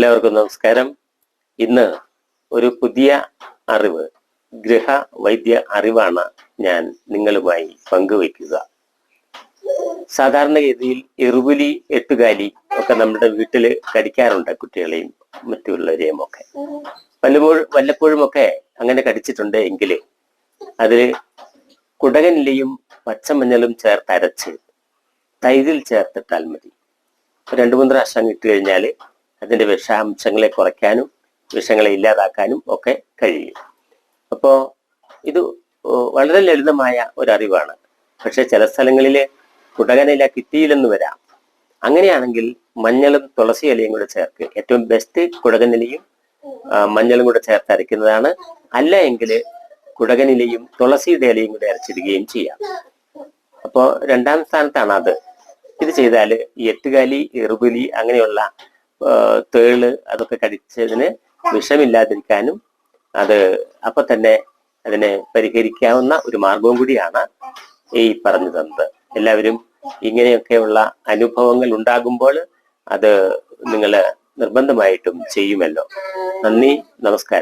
എല്ലാവർക്കും നമസ്കാരം. ഇന്ന് ഒരു പുതിയ അറിവ് ഗൃഹ വൈദ്യ അറിവാണ് ഞാൻ നിങ്ങളുമായി പങ്കുവയ്ക്കുക. സാധാരണഗതിയിൽ എറുപുലി എട്ടുകാലി ഒക്കെ നമ്മുടെ വീട്ടിൽ കടിക്കാറുണ്ട് കുട്ടികളെയും മറ്റുള്ളവരെയും ഒക്കെ. വല്ലപ്പോഴും വല്ലപ്പോഴും ഒക്കെ അങ്ങനെ കടിച്ചിട്ടുണ്ട് എങ്കിൽ അതിൽ കുടകനിലയും പച്ചമഞ്ഞളും ചേർത്ത് അരച്ച് തൈരിൽ ചേർത്തിട്ടാൽ മതി. രണ്ടു മൂന്ന് പ്രാവശ്യം ഇട്ട് കഴിഞ്ഞാൽ അതിന്റെ വിഷാംശങ്ങളെ കുറയ്ക്കാനും വിഷങ്ങളെ ഇല്ലാതാക്കാനും ഒക്കെ കഴിയും. അപ്പോൾ ഇത് വളരെ ലളിതമായ ഒരു അറിവാണ് പക്ഷെ ചില സ്ഥലങ്ങളിൽ കുടകനില കിട്ടിയില്ലെന്ന് വരാം. അങ്ങനെയാണെങ്കിൽ മഞ്ഞളും തുളസി ഇലയും കൂടെ ചേർക്ക് ഏറ്റവും ബെസ്റ്റ് കുടകനിലയും മഞ്ഞളും കൂടെ ചേർത്ത് അരയ്ക്കുന്നതാണ്. അല്ല എങ്കിൽ കുടകനിലയും തുളസിയുടെ ഇലയും കൂടെ അരച്ചിടുകയും ചെയ്യാം. അപ്പോൾ രണ്ടാം സ്ഥാനത്താണ് അത് ഇത് ചെയ്താൽ എട്ടുകാലി എറുപുലി അങ്ങനെയുള്ള തേൾ അതൊക്കെ കടിച്ചതിന് വിഷമില്ലാതിരിക്കാനും അത് അപ്പൊ തന്നെ അതിനെ പരിഹരിക്കാവുന്ന ഒരു മാർഗവും കൂടിയാണ് ഈ പറഞ്ഞു തന്നത് എല്ലാവരും ഇങ്ങനെയൊക്കെയുള്ള അനുഭവങ്ങൾ ഉണ്ടാകുമ്പോൾ അത് നിങ്ങൾ നിർബന്ധമായിട്ടും ചെയ്യുമല്ലോ. നന്ദി നമസ്കാരം.